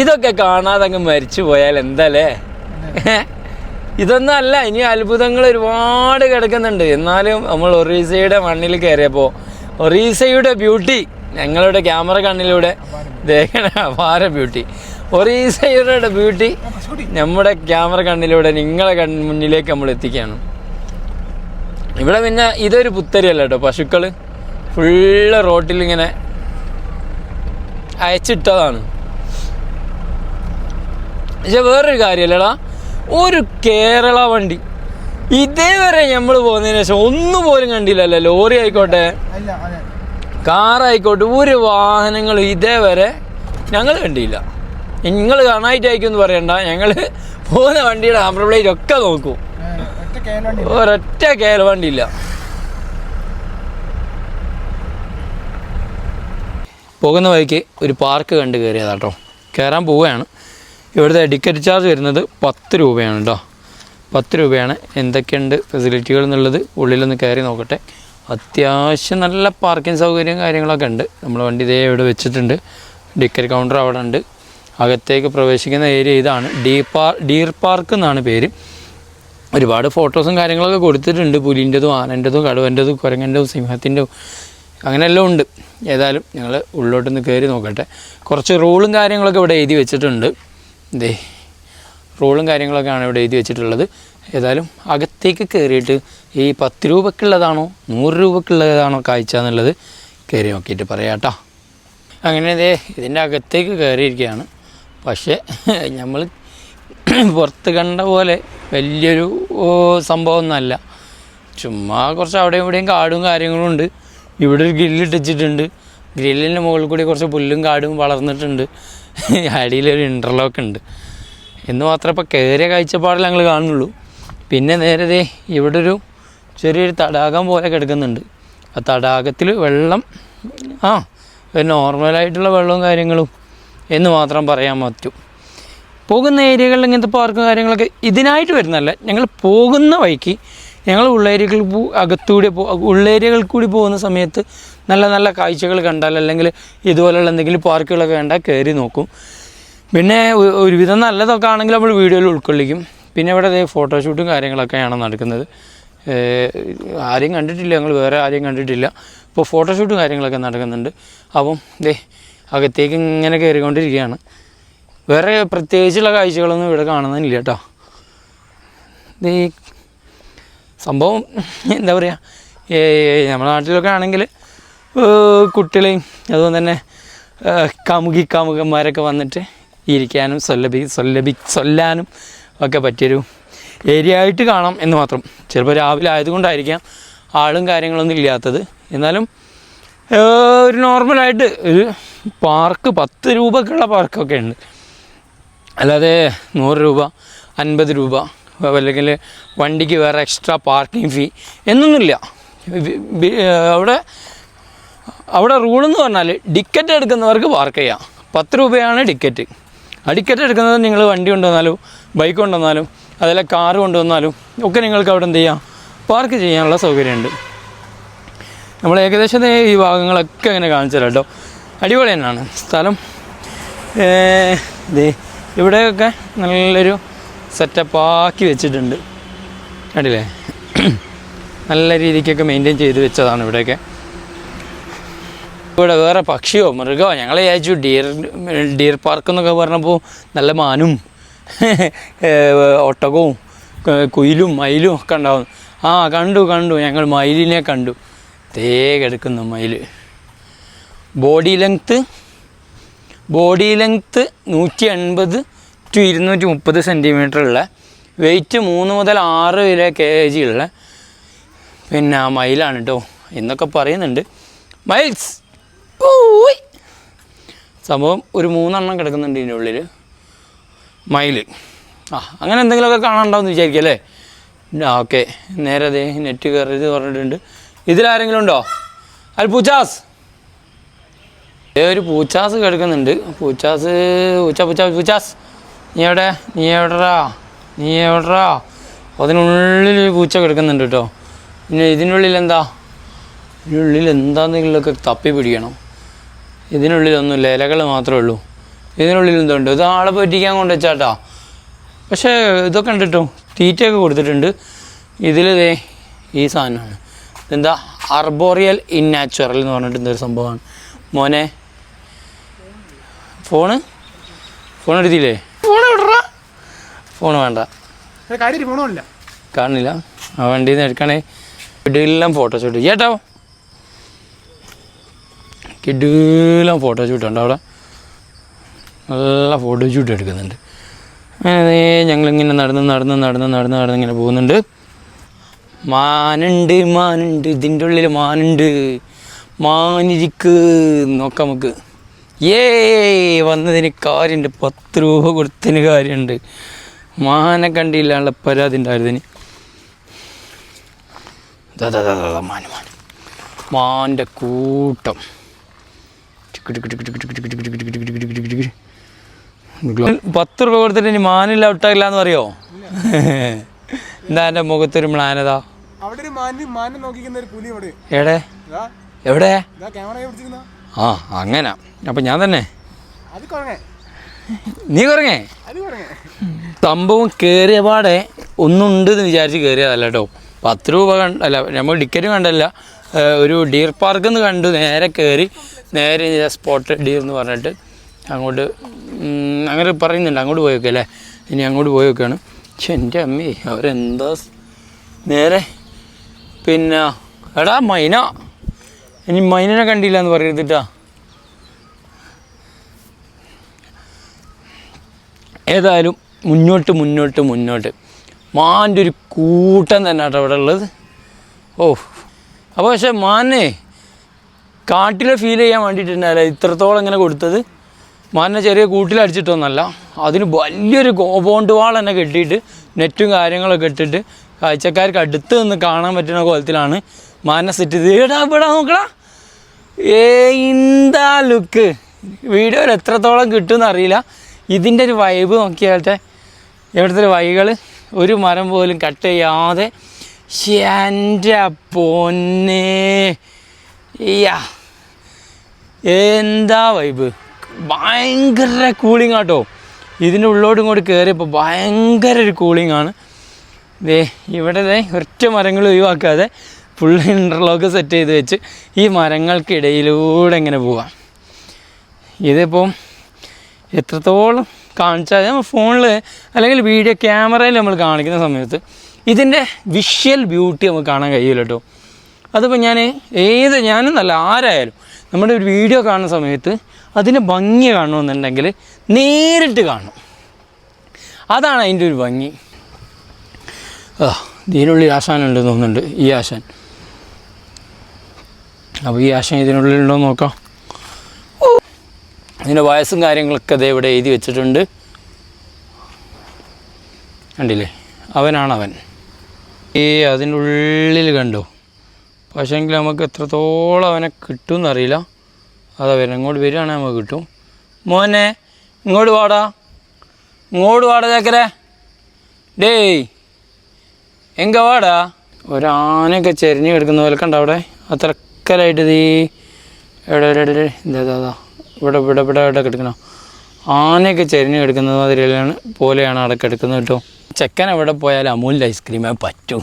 ഇതൊക്കെ കാണാതെ അങ്ങ് മരിച്ചു പോയാൽ എന്തല്ലേ? ഇതൊന്നും അല്ല ഇനി അത്ഭുതങ്ങൾ ഒരുപാട് കിടക്കുന്നുണ്ട്. എന്നാലും നമ്മൾ ഒറീസയുടെ മണ്ണിൽ കയറിയപ്പോൾ ഒറീസയുടെ ബ്യൂട്ടി ഞങ്ങളുടെ ക്യാമറ കണ്ണിലൂടെ ദേഹണ അപാര ബ്യൂട്ടി. ഒറീസയുടെ ബ്യൂട്ടി നമ്മുടെ ക്യാമറ കണ്ണിലൂടെ നിങ്ങളെ കൺ മുന്നിലേക്ക് നമ്മൾ എത്തിക്കുകയാണ്. ഇവിടെ പിന്നെ ഇതൊരു പുത്തരിയല്ല കേട്ടോ പശുക്കൾ ഫുള്ള് റോട്ടിൽ ഇങ്ങനെ അയച്ചിട്ടതാണ്. പക്ഷെ വേറൊരു കാര്യമല്ലടാ ഒരു കേരള വണ്ടി. ഇതേവരെ നമ്മൾ പോകുന്നതിന് ശേഷം ഒന്നും പോലും കണ്ടില്ലല്ലോ ലോറി ആയിക്കോട്ടെ കാറായിക്കോട്ടെ ഒരു വാഹനങ്ങളും ഇതേവരെ ഞങ്ങൾ കണ്ടില്ല. നിങ്ങൾ കാണായിട്ടായിരിക്കും എന്ന് പറയണ്ട. ഞങ്ങൾ പോകുന്ന വണ്ടിയുടെ നമ്പർ പ്ലേറ്റ് ഒക്കെ നോക്കും. ഒറ്റ കേരള ഒരൊറ്റ ഇല്ല പോകുന്ന വഴിക്ക് ഒരു പാർക്ക് കണ്ട് കയറിയതാട്ടോ കയറാൻ പോവുകയാണ്. ഇവിടുത്തെ ടിക്കറ്റ് ചാർജ് വരുന്നത് പത്ത് രൂപയാണ് കേട്ടോ പത്ത് രൂപയാണ്. എന്തൊക്കെയുണ്ട് ഫെസിലിറ്റികൾ എന്നുള്ളത് ഉള്ളിലൊന്ന് കയറി നോക്കട്ടെ. അത്യാവശ്യം നല്ല പാർക്കിംഗ് സൗകര്യവും കാര്യങ്ങളൊക്കെ ഉണ്ട്. നമ്മൾ വണ്ടി ഇതേ ഇവിടെ വെച്ചിട്ടുണ്ട്. ടിക്കറ്റ് കൗണ്ടർ അവിടെ ഉണ്ട്. അകത്തേക്ക് പ്രവേശിക്കുന്ന ഏരിയ ഇതാണ്. ഡീ പാർ ഡീർ പാർക്ക് എന്നാണ് പേര്. ഒരുപാട് ഫോട്ടോസും കാര്യങ്ങളൊക്കെ കൊടുത്തിട്ടുണ്ട്. പുലിന്റെതും ആനന്റെതും കടുവന്റെതും കുരങ്ങന്റെതും സിംഹത്തിന്റെതും അങ്ങനെയെല്ലാം ഉണ്ട്. ഏതായാലും ഞങ്ങൾ ഉള്ളോട്ടൊന്ന് കയറി നോക്കട്ടെ. കുറച്ച് റൂളും കാര്യങ്ങളൊക്കെ ഇവിടെ എഴുതി വെച്ചിട്ടുണ്ട്. ദേ റൂളും കാര്യങ്ങളൊക്കെയാണ് ഇവിടെ എഴുതി വെച്ചിട്ടുള്ളത്. ഏതായാലും അകത്തേക്ക് കയറിയിട്ട് ഈ പത്ത് രൂപക്കുള്ളതാണോ നൂറ് രൂപക്കുള്ളതാണോ കാഴ്ച എന്നുള്ളത് കയറി നോക്കിയിട്ട് പറയാം കേട്ടോ. അങ്ങനെ ഇതേ ഇതിന്റെ അകത്തേക്ക് കയറിയിരിക്കുകയാണ് പക്ഷേ നമ്മൾ പുറത്ത് കണ്ട പോലെ വലിയൊരു സംഭവം സംഭവമൊന്നുമല്ല. ചുമ്മാ കുറച്ച് അവിടെ ഇവിടെയും കാടും കാര്യങ്ങളും ഉണ്ട്. ഇവിടെ ഒരു ഗ്രില്ല് ഇട്ടിച്ചിട്ടുണ്ട്. ഗ്രില്ലിന്റെ മുകളിൽ കൂടി കുറച്ച് പുല്ലും കാടും വളർന്നിട്ടുണ്ട്. അടിയിലൊരു ഇന്റർലോക്ക് ഉണ്ട്. എന്ന് മാത്രമേ ഇപ്പോൾ കയറിയ കാഴ്ചപ്പാടിൽ ഞങ്ങൾ കാണുന്നുള്ളൂ. പിന്നെ നേരത്തെ ഇവിടെ ഒരു ചെറിയൊരു തടാകം പോലെ കിടക്കുന്നുണ്ട്. ആ തടാകത്തിൽ വെള്ളം ആ നോർമലായിട്ടുള്ള വെള്ളവും കാര്യങ്ങളും എന്ന് മാത്രം പറയാൻ പറ്റും. പോകുന്ന ഏരിയകളിൽ ഇങ്ങനത്തെ പാർക്കും കാര്യങ്ങളൊക്കെ ഇതിനായിട്ട് വരുന്നതല്ല. ഞങ്ങൾ പോകുന്ന വഴിക്ക് ഞങ്ങൾ ഉള്ളേരിയകൾ പോ അകത്തൂടെ പോ ഉള്ളേരിയകളിൽ കൂടി പോകുന്ന സമയത്ത് നല്ല നല്ല കാഴ്ചകൾ കണ്ടാൽ അല്ലെങ്കിൽ ഇതുപോലെയുള്ള എന്തെങ്കിലും പാർക്കുകളൊക്കെ കണ്ടാൽ കയറി നോക്കും. പിന്നെ ഒരുവിധം നല്ലതൊക്കെ ആണെങ്കിൽ നമ്മൾ വീഡിയോയിൽ ഉൾക്കൊള്ളിക്കും. പിന്നെ ഇവിടെ ഫോട്ടോഷൂട്ടും കാര്യങ്ങളൊക്കെയാണ് നടക്കുന്നത്. ആരെയും കണ്ടിട്ടില്ല ഞങ്ങൾ വേറെ ആരെയും കണ്ടിട്ടില്ല. ഇപ്പോൾ ഫോട്ടോഷൂട്ടും കാര്യങ്ങളൊക്കെ നടക്കുന്നുണ്ട്. അപ്പം ദേ അകത്തേക്ക് ഇങ്ങനെ കയറിക്കൊണ്ടിരിക്കുകയാണ്. വേറെ പ്രത്യേകിച്ചുള്ള കാഴ്ചകളൊന്നും ഇവിടെ കാണുന്നില്ല കേട്ടോ. ഈ സംഭവം എന്താ പറയുക നമ്മുടെ നാട്ടിലൊക്കെ ആണെങ്കിൽ കുട്ടികളെയും അതുപോലെ തന്നെ കാമുകി കാമുകന്മാരൊക്കെ വന്നിട്ട് ഇരിക്കാനും സ്വല്ലഭി സ്വല്ലഭി സ്വല്ലാനും ഒക്കെ പറ്റിയൊരു ഏരിയ ആയിട്ട് കാണാം എന്ന് മാത്രം. ചിലപ്പോൾ രാവിലെ ആയതുകൊണ്ടായിരിക്കാം ആളും കാര്യങ്ങളൊന്നും ഇല്ലാത്തത്. എന്നാലും ഒരു നോർമലായിട്ട് ഒരു പാർക്ക് പത്ത് രൂപക്കുള്ള പാർക്കൊക്കെ ഉണ്ട്. അല്ലാതെ നൂറ് രൂപ അൻപത് രൂപ അല്ലെങ്കിൽ വണ്ടിക്ക് വേറെ എക്സ്ട്രാ പാർക്കിംഗ് ഫീ എന്നൊന്നുമില്ല. അവിടെ അവിടെ റൂളെന്ന് പറഞ്ഞാൽ ടിക്കറ്റ് എടുക്കുന്നവർക്ക് പാർക്ക് ചെയ്യാം. പത്ത് രൂപയാണ് ടിക്കറ്റ്. ആ ടിക്കറ്റ് എടുക്കുന്നത് നിങ്ങൾ വണ്ടി കൊണ്ടുവന്നാലും ബൈക്ക് കൊണ്ടുവന്നാലും അതല്ല കാറ് കൊണ്ടുവന്നാലും ഒക്കെ നിങ്ങൾക്ക് അവിടെ എന്ത് ചെയ്യാം? പാർക്ക് ചെയ്യാനുള്ള സൗകര്യമുണ്ട്. നമ്മൾ ഏകദേശം ഈ ഭാഗങ്ങളൊക്കെ ഇങ്ങനെ കാണിച്ചു തരാം കേട്ടോ. അടിപൊളി തന്നെയാണ്. സ്ഥലം ഇതേ ഇവിടെയൊക്കെ നല്ലൊരു സെറ്റപ്പ് ആക്കി വെച്ചിട്ടുണ്ട്. കണ്ടില്ലേ? നല്ല രീതിക്കൊക്കെ മെയിന്റെയിൻ ചെയ്ത് വെച്ചതാണ് ഇവിടെയൊക്കെ. ഇവിടെ വേറെ പക്ഷിയോ മൃഗമോ? ഞങ്ങൾ വിചാരിച്ചു ഡിയർ ഡിയർ പാർക്ക് എന്നൊക്കെ പറഞ്ഞപ്പോൾ നല്ല മാനും ഒട്ടകവും കുയിലും മയിലും ഒക്കെ ഉണ്ടാവും. ആ കണ്ടു കണ്ടു. ഞങ്ങൾ മയിലിനെ കണ്ടു. തേ കിടക്കുന്ന മയിൽ ബോഡി ലെങ്ത്ത് ബോഡി ലെങ്ത്ത് നൂറ്റി എൺപത് ടു ഇരുന്നൂറ്റി മുപ്പത് സെന്റിമീറ്റർ ഉള്ള വെയിറ്റ് മൂന്ന് മുതൽ ആറ് വരെ കെ ജി ഉള്ള പിന്നെ മയിലാണ് കേട്ടോ എന്നൊക്കെ പറയുന്നുണ്ട്. മയിൽസ് ഊയ്. സംഭവം ഒരു മൂന്നെണ്ണം കിടക്കുന്നുണ്ട് ഇതിന്റെ ഉള്ളിൽ മയിൽ ആ അങ്ങനെ എന്തെങ്കിലുമൊക്കെ കാണാനുണ്ടാവും എന്ന് വിചാരിക്കുക അല്ലേ? ആ ഓക്കെ. നേരെ അതേ നെറ്റ് കയറിയത് പറഞ്ഞിട്ടുണ്ട്. ഇതിലാരെങ്കിലും ഉണ്ടോ അൽ പൂച്ചാസ്. ഒരു പൂച്ചാസ് കിടക്കുന്നുണ്ട് പൂച്ചാസ് പൂച്ച പൂച്ച പൂച്ചാസ്. നീ എവിടെ? നീ എവിടെടാ നീ എവിടെടാ അതിനുള്ളിൽ ഒരു പൂച്ച കിടക്കുന്നുണ്ട് കേട്ടോ. പിന്നെ ഇതിനുള്ളിൽ എന്താ? ഇതിനുള്ളിൽ എന്താണെന്നെങ്കിലുമൊക്കെ തപ്പി പിടിക്കണം. ഇതിനുള്ളിലൊന്നുമില്ല ഇലകൾ മാത്രമേ ഉള്ളൂ. ഇതിനുള്ളിൽ എന്തുണ്ട്? ഇത് ആളെ പറ്റിക്കാൻ കൊണ്ട് വെച്ചാട്ടാ പക്ഷേ ഇതൊക്കെ ഉണ്ട് കേട്ടോ തീറ്റയൊക്കെ കൊടുത്തിട്ടുണ്ട്. ഇതിലിതേ ഈ സാധനമാണ്. ഇതെന്താ അർബോറിയൽ ഇന്നാച്ചുറൽ എന്ന് പറഞ്ഞിട്ട് എന്തൊരു സംഭവമാണ്. മോനെ ഫോണ് ഫോൺ എടുത്തില്ലേ? ഫോൺ എവിടാ ഫോൺ വേണ്ട. ഫോണില്ല കാണില്ല. ആ വണ്ടിയിൽ നിന്ന് എടുക്കണേ. കിടിലം ഫോട്ടോഷൂട്ട് ചേട്ടോ കിടിലം ഫോട്ടോഷൂട്ട് ഷൂട്ടുണ്ട് അവിടെ. നല്ല ഫോട്ടോ ഷൂട്ട് എടുക്കുന്നുണ്ട്. അങ്ങനെ ഞങ്ങളിങ്ങനെ നടന്ന് നടന്ന് നടന്ന് നടന്ന് നടന്ന് ഇങ്ങനെ പോകുന്നുണ്ട്. മാനുണ്ട് മാനുണ്ട് ഇതിന്റെ ഉള്ളിൽ മാനുണ്ട്. മാനിരിക്ക് നോക്കാം നമുക്ക്. ഏ വന്നതിന് കാര്യമുണ്ട്. പത്ത് രൂപ കൊടുത്തതിന് കാര്യമുണ്ട്. മാനെ കണ്ടില്ലാനുള്ള പരാതി ഉണ്ടായിരുന്നതിന് മാൻ മാൻ മാന്റെ കൂട്ടം. പത്ത് രൂപ കൊടുത്തിട്ട് ഇനി മാനില്ല ഔട്ടാകില്ല എന്ന് പറയോ എന്താ എന്റെ മുഖത്തൊരു മ്ലാനതാ? അവിടെ ഒരു മാന് മാനം നോക്കിക്കുന്ന ഒരു പുലി അവിടെ. എവിടെ? എവിടെ? ക്യാമറ പിടിച്ചിരുന്ന ആ അങ്ങനെ. അപ്പൊ ഞാൻ തന്നെ. അത് കുറങ്ങേ നീ കുറങ്ങേ അത് കുറങ്ങേ സംഭവം കയറിയ പാടെ ഒന്നുണ്ട് എന്ന് വിചാരിച്ച് കയറിയതല്ല കേട്ടോ. പത്ത് രൂപ കണ്ട അല്ല നമ്മൾ ടിക്കറ്റ് കണ്ടല്ല. ഒരു ഡീർ പാർക്ക് എന്ന് കണ്ടു. നേരെ കയറി നേരെ സ്പോട്ട് ഡീർ എന്ന് പറഞ്ഞിട്ട് അങ്ങോട്ട് അങ്ങനെ പറയുന്നുണ്ട്. അങ്ങോട്ട് പോയൊക്കെ അല്ലേ? ഇനി അങ്ങോട്ട് പോയൊക്കെയാണ് പക്ഷെ എന്റെ അമ്മേ അവരെന്താ നേരെ പിന്നെ എടാ മൈന. ഇനി മൈനനെ കണ്ടില്ല എന്ന് പറയരുതിട്ടാ. ഏതായാലും മുന്നോട്ട് മുന്നോട്ട് മുന്നോട്ട്. മാന്റെ ഒരു കൂട്ടം തന്നെ കേട്ടോ അവിടെ ഉള്ളത്. ഓ അപ്പോൾ പക്ഷേ മാനെ കാട്ടിലെ ഫീൽ ചെയ്യാൻ വേണ്ടിയിട്ടുണ്ടല്ലേ ഇത്രത്തോളം ഇങ്ങനെ കൊടുത്തത്. മാനെ ചെറിയ കൂട്ടിലടിച്ചിട്ടൊന്നല്ല അതിന് വലിയൊരു കോമ്പൗണ്ട് വാൾ തന്നെ കെട്ടിയിട്ട് നെറ്റും കാര്യങ്ങളൊക്കെ ഇട്ടിട്ട് കാഴ്ചക്കാർക്ക് അടുത്ത് നിന്ന് കാണാൻ പറ്റുന്ന കോലത്തിലാണ് മാന സെറ്റ്. ചെയ്ത് ഏടാ നോക്കടാ? ഏ ഇന്താ ലുക്ക്. വീഡിയോയിൽ എത്രത്തോളം കിട്ടുമെന്ന് അറിയില്ല. ഇതിന്റെ ഒരു വൈബ് നോക്കിയാട്ടെ ഇവിടുത്തെ വൈകൾ ഒരു മരം പോലും കട്ട് ചെയ്യാതെ. എന്റെ യ്യാ. എന്താ വൈബ് ഭയങ്കര കൂളിംഗ് ആട്ടോ. ഇതിന്റെ ഉള്ളോട്ടും കൂടി കയറിയപ്പോൾ ഭയങ്കര ഒരു കൂളിംഗ് ആണ്. ദേ ഇവിടെ ഒറ്റ മരങ്ങൾ ഒഴിവാക്കാതെ ഫുൾ ഇന്റർലോക്ക് സെറ്റ് ചെയ്ത് വെച്ച് ഈ മരങ്ങൾക്കിടയിലൂടെ ഇങ്ങനെ പോവാം. ഇതിപ്പം എത്രത്തോളം കാണിച്ചാൽ നമ്മൾ ഫോണിൽ അല്ലെങ്കിൽ വീഡിയോ ക്യാമറയിൽ നമ്മൾ കാണിക്കുന്ന സമയത്ത് ഇതിന്റെ വിഷ്വൽ ബ്യൂട്ടി നമുക്ക് കാണാൻ കഴിയില്ല കേട്ടോ അതിപ്പോൾ ഞാൻ ഏത് ഞാനും നല്ല ആരായാലും നമ്മുടെ ഒരു വീഡിയോ കാണുന്ന സമയത്ത് അതിന് ഭംഗി കാണണമെന്നുണ്ടെങ്കിൽ നേരിട്ട് കാണണം അതാണ് അതിന്റെ ഒരു ഭംഗി. ഇതിനുള്ളിൽ ആശാനുണ്ടെന്ന് തോന്നുന്നുണ്ട്. ഈ ആശാൻ. അപ്പോൾ ഈ ആശാൻ ഇതിനുള്ളിലുണ്ടോ നോക്കാം. ഇതിന്റെ വയസ്സും കാര്യങ്ങളൊക്കെ അതേ ഇവിടെ എഴുതി വെച്ചിട്ടുണ്ട്. കണ്ടില്ലേ? അവനാണവൻ. ഏ അതിന്റെ ഉള്ളിൽ കണ്ടോ? പക്ഷേങ്കിൽ നമുക്ക് എത്രത്തോളം അവനെ കിട്ടും എന്നറിയില്ല അതാ വരും ഇങ്ങോട്ട് വരികയാണെങ്കിൽ നമുക്ക് കിട്ടും. മോനെ ഇങ്ങോട്ട് വാടാ. ഇങ്ങോട്ട് വാടാ ചക്കരെ. ഡേയ്. എങ്ക വാടാ? ഒരാനയൊക്കെ ചെരിഞ്ഞ് കിടക്കുന്ന പോലെ കണ്ട അവിടെ? അത്രക്കലായിട്ട് നീ എവിടെ എവിടെ ഇതാ ഇവിടെ ഇവിടെ ഇവിടെ ഇവിടെ കിടക്കണം? ആനയൊക്കെ ചെരിഞ്ഞ് കിടക്കുന്ന മാതിരിയാണ് പോലെയാണ് അവിടെ കിടക്കുന്നത് കേട്ടോ. ചെക്കൻ എവിടെ പോയാലും അമൂലിന്റെ ഐസ്ക്രീമേ പറ്റൂ.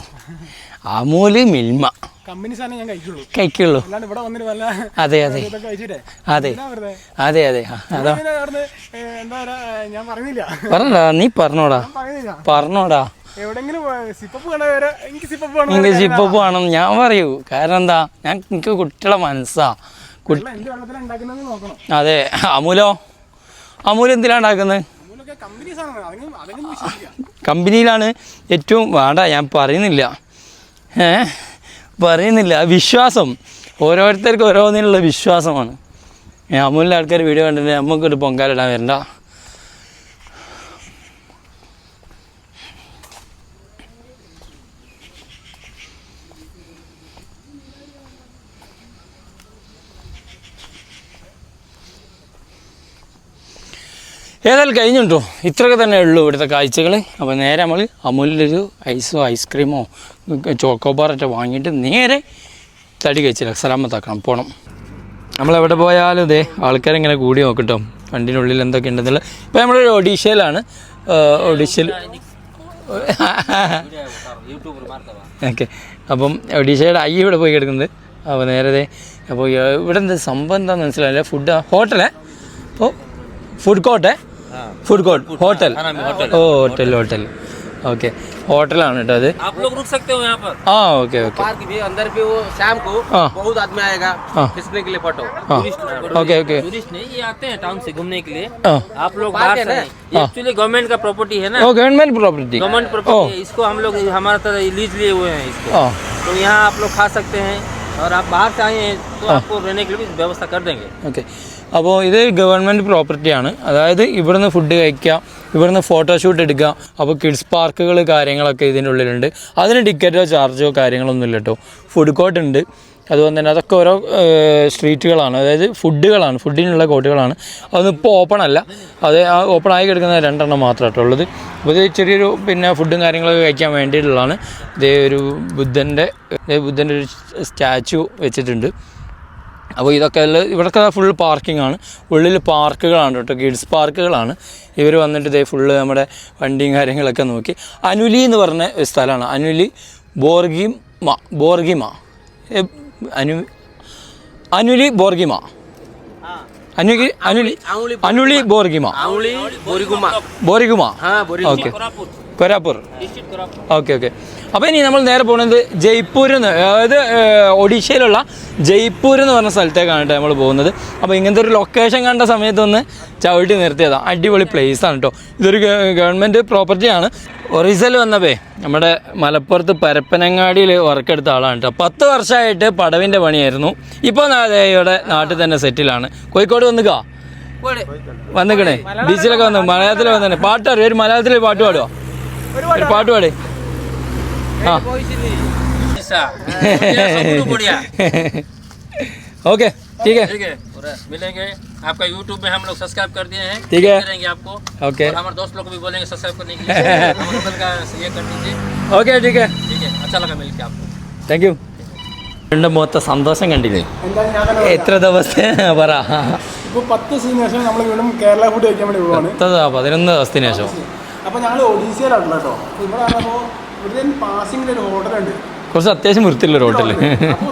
അമൂൽ മിൽമ. കമ്പനി സാധനം ഞാൻ കഴിക്കുള്ളൂ. കഴിക്കുള്ളൂ. അല്ലാണ്ട് ഇവിടെ വന്നിട്ട് വല്ല അതെ അതെ. അതെ. അതെ അതെ. അതാ. പിന്നെ എന്താ ഞാൻ പറയുന്നില്ല പറഞ്ഞോടാ നീ പറഞ്ഞോടാ. പറഞ്ഞോടാ. എവിടെങ്കിലും സിപ്പപ്പ് വരെ എനിക്ക് സിപ്പപ്പ് വേണം എനിക്ക് വേണം. ഞാൻ പറയൂ. കാരണം എന്താ? ഞാൻ എനിക്ക് കുട്ടികളെ മനസ്സാ. അതെ. അമൂലോ? അമൂൽ എന്തിനാ ഉണ്ടാക്കുന്നത് കമ്പനിയിലാണ് ഏറ്റവും വേണ്ട. ഞാൻ പറയുന്നില്ല. ഏ? പറയുന്നില്ല. വിശ്വാസം. ഓരോരുത്തർക്കും ഓരോന്നിനുള്ള വിശ്വാസമാണ്. ഞാൻ അമൂലിന്റെ ആൾക്കാർ വീഡിയോ കണ്ടിട്ട് നമുക്കൊരു പൊങ്കാലിടാൻ വരണ്ട. ഏതായാലും കഴിഞ്ഞുണ്ടോ? ഇത്രയൊക്കെ തന്നെ ഉള്ളൂ ഇവിടുത്തെ കാഴ്ചകൾ അപ്പോൾ നേരെ നമ്മൾ അമുലിലൊരു ഐസോ ഐസ്ക്രീമോ ചോക്കോബാറൊക്കെ വാങ്ങിയിട്ട് നേരെ തടി കഴിച്ചില്ല സലാമത്താക്കണം പോകണം നമ്മളെവിടെ പോയാലും ഇതേ ആൾക്കാരിങ്ങനെ കൂടി നോക്കട്ടോ. വണ്ടിനുള്ളിൽ എന്തൊക്കെ ഉണ്ടെന്നുള്ള ഇപ്പോൾ നമ്മളൊരു ഒഡീഷയിലാണ്. ഒഡീഷയിൽ ഓക്കെ. അപ്പം ഒഡീഷയുടെ ഐ ഇവിടെ പോയി കിടക്കുന്നത്. അപ്പോൾ നേരെ ദേ അപ്പോൾ ഇവിടെ എന്താ സംഭവം എന്താണെന്ന് മനസ്സിലായില്ല. ഫുഡ് ഹോട്ടലേ അപ്പോൾ ഫുഡ് കോർട്ടേ ഫുഡ് കോർട്ട് ഹോട്ടൽ ഓ ഹോട്ടൽ ഹോട്ടൽ ഓക്കെ ഹോട്ടലാണ് കേട്ടോ അത് आप लोग रुक सकते हो यहाँ पर ആ ഓക്കെ ഓക്കെ पार्क भी अंदर भी वो शाम को हाँ। बहुत आदमी आएगा हाँ। खींचने के लिए फोटो हाँ। Tourist okay, okay. टूरिस्ट नहीं ये आते हैं टाउन से घूमने के लिए ആ आप लोग बाहर से नहीं ये एक्चुअली गवर्नमेंट का प्रॉपर्टी है ना ഓ ഗവൺമെന്റ് പ്രോപ്പർട്ടി गवर्नमेंट ओ प्रॉपर्टी है इसको हम लोग हमारा तरह लीज लिए हुए हैं इसको ആ तो यहाँ आप लोग खा सकते हैं और आप बाहर से आए हैं तो आपको रहने के लिए भी व्यवस्था कर देंगे ഓക്കെ അപ്പോൾ ഇത് ഗവൺമെന്റ് പ്രോപ്പർട്ടിയാണ് അതായത് ഇവിടുന്ന് ഫുഡ് കഴിക്കാം ഇവിടുന്ന് ഫോട്ടോഷൂട്ട് എടുക്കാം അപ്പോൾ കിഡ്സ് പാർക്കുകൾ കാര്യങ്ങളൊക്കെ ഇതിന്റെ ഉള്ളിലുണ്ട്. അതിന് ടിക്കറ്റോ ചാർജോ കാര്യങ്ങളൊന്നും ഇല്ല കേട്ടോ ഫുഡ് കോർട്ട് ഉണ്ട്. അതുപോലെ തന്നെ അതൊക്കെ ഓരോ സ്ട്രീറ്റുകളാണ് അതായത് ഫുഡുകളാണ് ഫുഡിനുള്ള കോട്ടുകളാണ് അതൊന്നും ഓപ്പൺ അല്ല. അത് ആ ഓപ്പൺ ആയി കിടക്കുന്ന രണ്ടെണ്ണം മാത്രമാട്ടോ ഉള്ളത്. അപ്പോൾ ഇത് ചെറിയൊരു പിന്നെ ഫുഡും കാര്യങ്ങളൊക്കെ കഴിക്കാൻ വേണ്ടിയിട്ടുള്ളതാണ്. ഇതേ ഒരു ബുദ്ധന്റെ ബുദ്ധന്റെ ഒരു സ്റ്റാച്ചു വെച്ചിട്ടുണ്ട്. അപ്പോൾ ഇതൊക്കെ ഇവിടൊക്കെ ഫുൾ പാർക്കിംഗ് ആണ്. ഉള്ളിൽ പാർക്കുകളാണ് കേട്ടോ കിഡ്സ് പാർക്കുകളാണ് ഇവർ വന്നിട്ട് ഇതേ ഫുള്ള് നമ്മുടെ വണ്ടിയും കാര്യങ്ങളൊക്കെ നോക്കി. അനുലി എന്ന് പറഞ്ഞ സ്ഥലമാണ്. Anuli Borigumma. Borigumma Anu Anuli Borigumma. Anuli Anuli Anuli Borigumma. Borigumma okay. Koraput. Okay okay. അപ്പോൾ ഇനി നമ്മൾ നേരെ പോകുന്നത് ജയ്പൂർ എന്ന് അതായത് ഒഡീഷയിലുള്ള ജയ്പൂർ എന്ന് പറഞ്ഞ സ്ഥലത്തേക്കാണ് കേട്ടോ നമ്മൾ പോകുന്നത്. അപ്പോൾ ഇങ്ങനത്തെ ഒരു ലൊക്കേഷൻ കണ്ട സമയത്തൊന്ന് ചവിട്ടി നിർത്തിയതാണ് അടിപൊളി പ്ലേസ് ആണ് കേട്ടോ ഇതൊരു ഗവൺമെന്റ് പ്രോപ്പർട്ടിയാണ് ഒറീസയിൽ വന്നപ്പേ നമ്മുടെ മലപ്പുറത്ത് പരപ്പനങ്ങാടിയിൽ വർക്കെടുത്ത ആളാണ് കേട്ടോ പത്ത് വർഷമായിട്ട് പടവിന്റെ പണിയായിരുന്നു. ഇപ്പോൾ ഇവിടെ നാട്ടിൽ തന്നെ സെറ്റിലാണ് കോഴിക്കോട് വന്നുക വന്നിക്കണേ. ബീച്ചിലൊക്കെ വന്നു. മലയാളത്തിൽ വന്നേ പാട്ട് അറിയാം ഒരു മലയാളത്തിൽ പാട്ട് പാടുമോ ഒരു പാട്ട് പാടേ ആ ऐसा बढ़िया, सब लोग बढ़िया ओके ठीक है ठीक है पूरा मिलेंगे आपका यूट्यूब में हम लोग सब्सक्राइब कर दिए हैं ठीक है। करेंगे आपको ओके और हमारे दोस्त लोग को भी बोलेंगे सब्सक्राइब करने के लिए हमारे बगल का ये कर दीजिए ഓക്കെ ठीक है ठीक है अच्छा लगा मिलके आपको താങ്ക് യു എൻ്റെ മൊത്തം സന്തോഷം കണ്ടില്ലേ എന്തായാലും ഞാൻ തന്നെ എത്ര ദിവസത്തെ പറ ഇപ്പൊ പത്ത് ദിവസത്തിന് ശേഷം നമ്മൾ വീണ്ടും കേരള ഫുഡ് കഴിക്കാൻ വേണ്ടി പോവാണ് പത്ത് ദ- പതിനൊന്ന് ദിവസത്തിന് ശേഷം അപ്പൊ ഞങ്ങൾ ഒഡീസയിലാണല്ലോ കേട്ടോ. അപ്പൊ ഇവിടെ വന്നപ്പോ ഇവിടെ പാസിംഗിൽ ഒരു ഹോട്ടലുണ്ട്. കുറച്ച് അത്യാവശ്യം വൃത്തിയുള്ള അപ്പൊ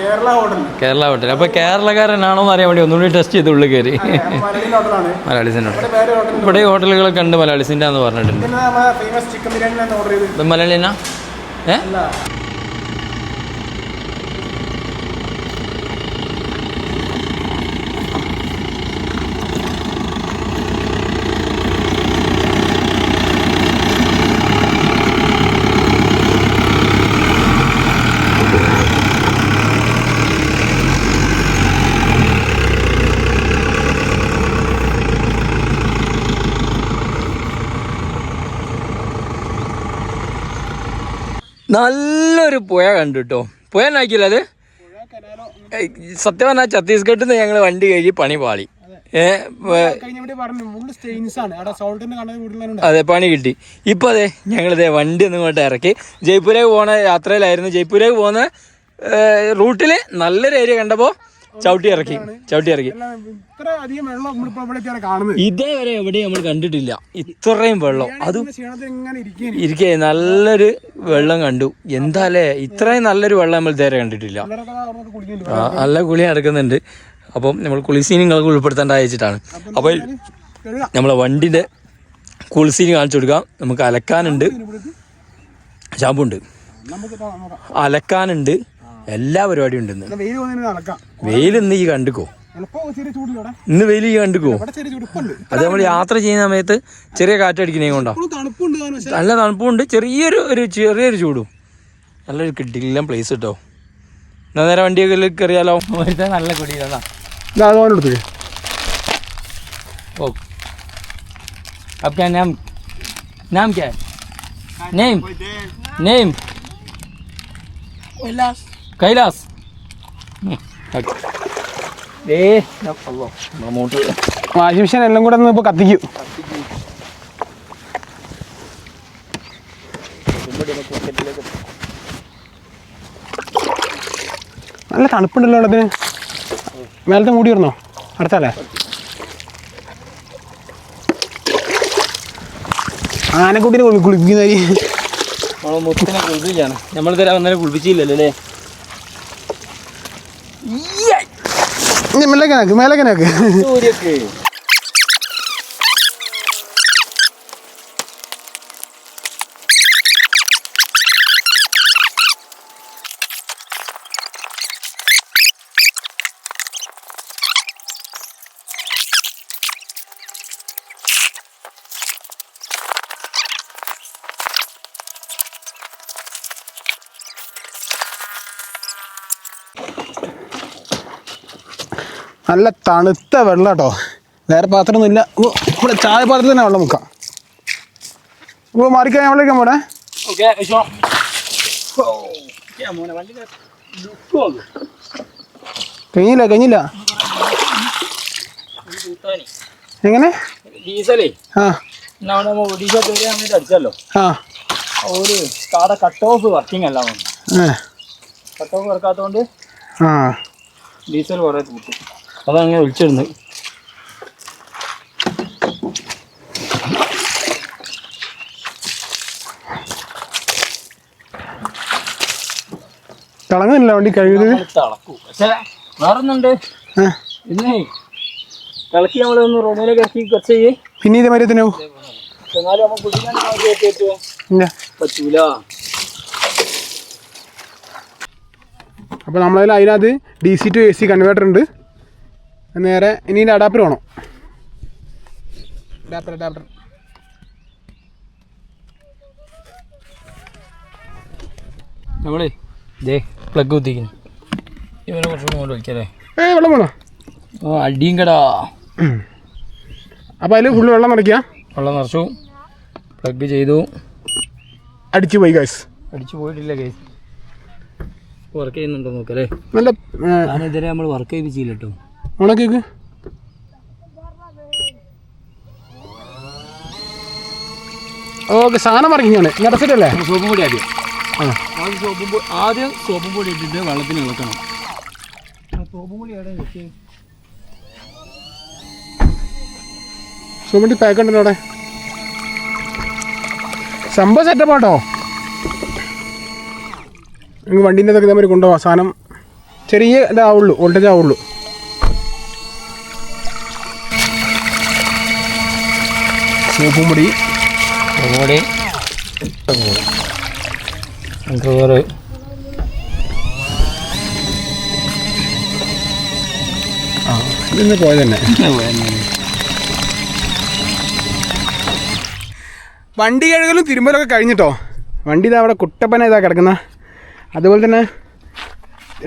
കേരള ഹോട്ടൽ കേരള ഹോട്ടൽ അപ്പോൾ കേരളക്കാരനാണോ എന്ന് അറിയാൻ വേണ്ടി ഒന്നുകൂടി ടെസ്റ്റ് ചെയ്ത് ഉള്ളിൽ കയറി. മലയാളീസിന്റെ ഇവിടെ ഹോട്ടലുകളൊക്കെ ഉണ്ട് മലയാളീസിന്റെ എന്ന് പറഞ്ഞിട്ടുണ്ട്. മലയാളിനാ? നമ്മളെ ഫേമസ് ചിക്കൻ ബിരിയാണി ഓർഡർ ചെയ്ത് ഇത് മലയാളീന ഏ അല്ല നല്ലൊരു പുഴ കണ്ടു കേട്ടോ പുഴ നാക്കില്ല അത്? സത്യം പറഞ്ഞാൽ ഛത്തീസ്ഗഡിൽ നിന്ന് ഞങ്ങൾ വണ്ടി കഴുകി പണി പാളി. അതെ പണി കിട്ടി. ഇപ്പൊ അതെ ഞങ്ങളിതേ വണ്ടി ഒന്നും ഇങ്ങോട്ട് ഇറക്കി. ജയ്പൂരേക്ക് പോണ യാത്രയിലായിരുന്നു. ജയ്പൂരേക്ക് പോകുന്ന റൂട്ടിൽ നല്ലൊരു ഏരിയ കണ്ടപ്പോൾ ചവിട്ടി ഇറക്കി ചവിട്ടി ഇറക്കി. ഇത്ര അധികം വെള്ളം നമ്മളിപ്പോ കാണുന്നത്. ഇതേവരെ എവിടെയും നമ്മൾ കണ്ടിട്ടില്ല. ഇത്രയും വെള്ളം. അത് ഇരിക്കെ നല്ലൊരു വെള്ളം കണ്ടു. എന്താലേ ഇത്രയും നല്ലൊരു വെള്ളം നമ്മൾ ഇതേവരെ കണ്ടിട്ടില്ല. നല്ല കുളി നടക്കുന്നുണ്ട്. അപ്പം നമ്മൾ കുളിസീൻ നിങ്ങൾക്ക് ഉൾപ്പെടുത്തേണ്ട അയച്ചിട്ടാണ് അപ്പോൾ നമ്മളെ വണ്ടിന്റെ കുളിസീൻ കാണിച്ചു കൊടുക്കാം. നമുക്ക് അലക്കാനുണ്ട്. ഷാമ്പു ഉണ്ട് നമുക്ക് ഇപ്പൊ നോക്കാം. അലക്കാനുണ്ട്. എല്ലാ പരിപാടിയും ഉണ്ട് ഇന്ന് എന്നാ വെയിൽ വന്നതിന് നടക്കാം വെയിൽ ഇന്ന് ഈ കണ്ടുക്കോ എളുപ്പം ചെറിയ ചൂടില്ല ഇവിടെ ഇന്ന് വെയിൽ ഈ കണ്ടുക്കോ ഇവിടെ ചെറിയ ചുടുപ്പുണ്ട് അത് നമ്മൾ യാത്ര ചെയ്യുന്ന സമയത്ത് ചെറിയ കാറ്റടിക്കുന്നേ കൊണ്ടാ ഇപ്പോഴും തണുപ്പുണ്ട് താനും പക്ഷെ നല്ല തണുപ്പുണ്ട് ചെറിയൊരു ഒരു ചെറിയൊരു ചൂടും നല്ലൊരു കിട്ടില്ല പ്ലേസ് കേട്ടോ എന്നാ നേരെ വണ്ടിയൊക്കെ കയറിയാലോ ഒരുത്തൻ നല്ല കുടിയിലാ ഇതാ അതുപോലെ എടുത്തേ ओ अब क्या नाम नाम क्या है name name Kailash Kailas. Washing machine എല്ലാം കൂടെ ഇപ്പൊ കത്തിക്കും. നല്ല തണുപ്പുണ്ടല്ലോ ഇടത്തിന് മേലത്തെ മൂടി വരുന്നോ അടുത്തല്ലേ ആനക്കുട്ടിനെ കുളിപ്പിക്കുന്ന നമ്മൾ കുളിപ്പിക്കാണ് നമ്മൾ തരാൻ വന്നാലും കുളിപ്പിച്ചില്ലല്ലോ അല്ലേ? മേലേക്ക് നാക്ക് മേലേക്ക് നാക്ക് സൂര്യക്ക്. നല്ല തണുത്ത വെള്ളം കേട്ടോ. വേറെ പാത്രമൊന്നുമില്ല. ഓ, ഇവിടെ ചായ പാത്രത്തിൽ തന്നെ വെള്ളം മുക്കാം അപ്പോൾ മാറിക്കാൻ എവിടേക്കാൻ പോണേ. കഴിഞ്ഞില്ല കഴിഞ്ഞില്ല എങ്ങനെ? ഡീസലേ. ആ. ഡീസൽ അടിച്ചല്ലോ. ആ. ഒരു കാട കട്ട് ഓഫ് വർക്കിംഗ് അല്ല കട്ട് ഓഫ് വർക്കാത്തതുകൊണ്ട് ആ. ഡീസൽ കുറേ കൂട്ടി അതങ്ങനെ വിളിച്ചിരുന്നു. തിളങ്ങുന്നില്ല വണ്ടി കഴുകുന്നത് തിളക്കും. പക്ഷേ വേറൊന്നുണ്ട്. ആ ഇന്നേ തിളക്കി നമ്മളൊന്ന് റോഡിലേക്ക് ഇറക്കി കുറച്ച് പിന്നെ പിന്നെ ഇതേമാതിരി തന്നെ നമ്മൾ പറ്റൂല. അപ്പോൾ നമ്മളതിൽ അതിനകത്ത് D C to A C converter ഉണ്ട്. നേരെ ഇനി ഇതിന്റെ അഡാപ്റ്റർ വേണം. അഡാപ്റ്റർ അഡാപ്റ്റർ നമ്മളേ ദേ പ്ലഗ് കുത്തിക്കുന്നു ഇവനെ കുറച്ചുകൂടി കൊണ്ട് വിളിക്കല്ലേ ഏ വെള്ളം വേണോ? ഓ അടിയും കടാ. അപ്പോൾ അതിൽ ഫുള്ള് വെള്ളം നിറയ്ക്കുക. വെള്ളം നിറച്ചു. പ്ലഗ് ചെയ്തു. അടിച്ചു പോയി ഗൈസ് അടിച്ചു പോയിട്ടില്ല ഗൈസ് വർക്ക് ചെയ്യുന്നുണ്ടോ നോക്കല്ലേ നല്ല ഞാനിതുവരെ നമ്മൾ വർക്ക് ചെയ്യിപ്പിച്ചില്ല കേട്ടോ. ഉണക്കേക്ക്. ഓക്കെ സാധനം മറിക്കുകയാണ് നിറച്ചിട്ടല്ലേ സോപ്പും പൊടി ആദ്യം. ആ. ആദ്യം സോപ്പും പൊടി ആദ്യം സോപ്പും പൊടി ഇട്ടിട്ട് വെള്ളത്തിന് ഇളക്കണം. സോപ്പും പൊടി എവിടെ വെച്ച്? സുമണ്ടി പാക്ക് ഉണ്ടല്ലോ അവിടെ. സംഭവം സെറ്റപ്പ് ആട്ടോ. നിങ്ങൾക്ക് വണ്ടീന്റെ ഇതൊക്കെ ഇതേമാതിരി കൊണ്ടുപോകാം സാധനം. ചെറിയ ഇതാവുള്ളൂ വോൾട്ടേജ് ആവുള്ളൂ. പൂമുടി ആ ഇന്ന് പോയത് തന്നെ. വണ്ടി കഴുകലും തിരുമ്പലൊക്കെ കഴിഞ്ഞിട്ടോ? വണ്ടി ഇതാ അവിടെ കുട്ടപ്പന ഇതാ കിടക്കുന്ന. അതുപോലെ തന്നെ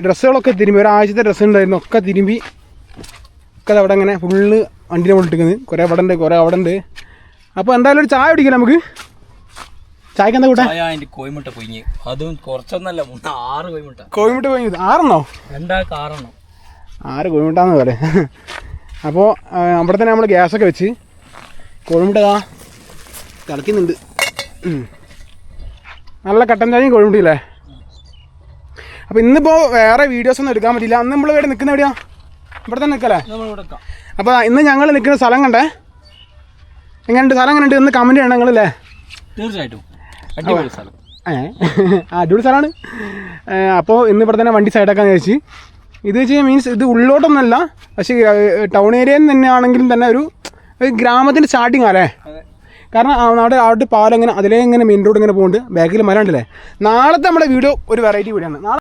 ഡ്രസ്സുകളൊക്കെ തിരുമ്പി ഒരാഴ്ചത്തെ ഡ്രസ്സ് ഉണ്ടായിരുന്നു ഒക്കെ തിരുമ്പി ഒക്കെ അവിടെ അങ്ങനെ ഫുള്ള് വണ്ടിനെ കൊണ്ടിരിക്കുന്നത് കുറേ അവിടെ ഉണ്ട് കുറേ അവിടെ ഉണ്ട് അപ്പോൾ എന്തായാലും ഒരു ചായ കുടിക്കാം നമുക്ക്. ചായക്ക് എന്താ കൂട്ടാ കോയിമുട്ട പൊയിഞ്ഞ് അതും കുറച്ചൊന്നല്ല ആറ് കോയിമുട്ട. കോഴിമുട്ട പോയി ആറെണ്ണോ? രണ്ടാൾക്ക് ആറെണ്ണോ. ആറ് കോഴിമുട്ടാന്ന് പോലെ അപ്പോൾ അവിടെ തന്നെ നമ്മൾ ഗ്യാസൊക്കെ വെച്ച് കോഴിമുട്ട ആ തിളയ്ക്കുന്നുണ്ട്. നല്ല കട്ടൻ ചായയും കോഴിമുട്ടിയില്ലേ അപ്പോൾ ഇന്നിപ്പോൾ വേറെ വീഡിയോസ് ഒന്നും എടുക്കാൻ പറ്റില്ല അന്ന് നമ്മൾ ഇവിടെ നിൽക്കുന്ന എവിടെയാ? ഇവിടെ തന്നെ നിൽക്കല്ലേ? അപ്പോൾ ഇന്ന് ഞങ്ങൾ നിൽക്കുന്ന സ്ഥലം കണ്ടേ? എങ്ങനെയുണ്ട് സ്ഥലം എങ്ങനെയുണ്ട് ഒന്ന് കമന്റ് ചെയ്യണം നിങ്ങളല്ലേ? തീർച്ചയായിട്ടും. അടിപൊളി സ്ഥലം. സ്ഥലമാണ്. അപ്പോൾ ഇന്ന് ഇവിടെ തന്നെ വണ്ടി സൈഡാക്കാന്ന് വിചാരിച്ച്. ഇത് വെച്ച് മീൻസ് ഇത് ഉള്ളോട്ടൊന്നല്ല പക്ഷേ ടൗൺ ഏരിയയിൽ തന്നെ ആണെങ്കിലും തന്നെ ഒരു ഗ്രാമത്തിന്റെ സ്റ്റാർട്ടിങ് അല്ലേ? അതെ. കാരണം അവിടെ അവിടെ പാലം ഇങ്ങനെ അതിലേ ഇങ്ങനെ മെയിൻ റോഡ് ഇങ്ങനെ പോകുന്നുണ്ട് ബാക്കിൽ മരം ഉണ്ടല്ലേ നാളത്തെ നമ്മുടെ വീഡിയോ ഒരു വെറൈറ്റി വീഡിയോ ആണ് നാളെ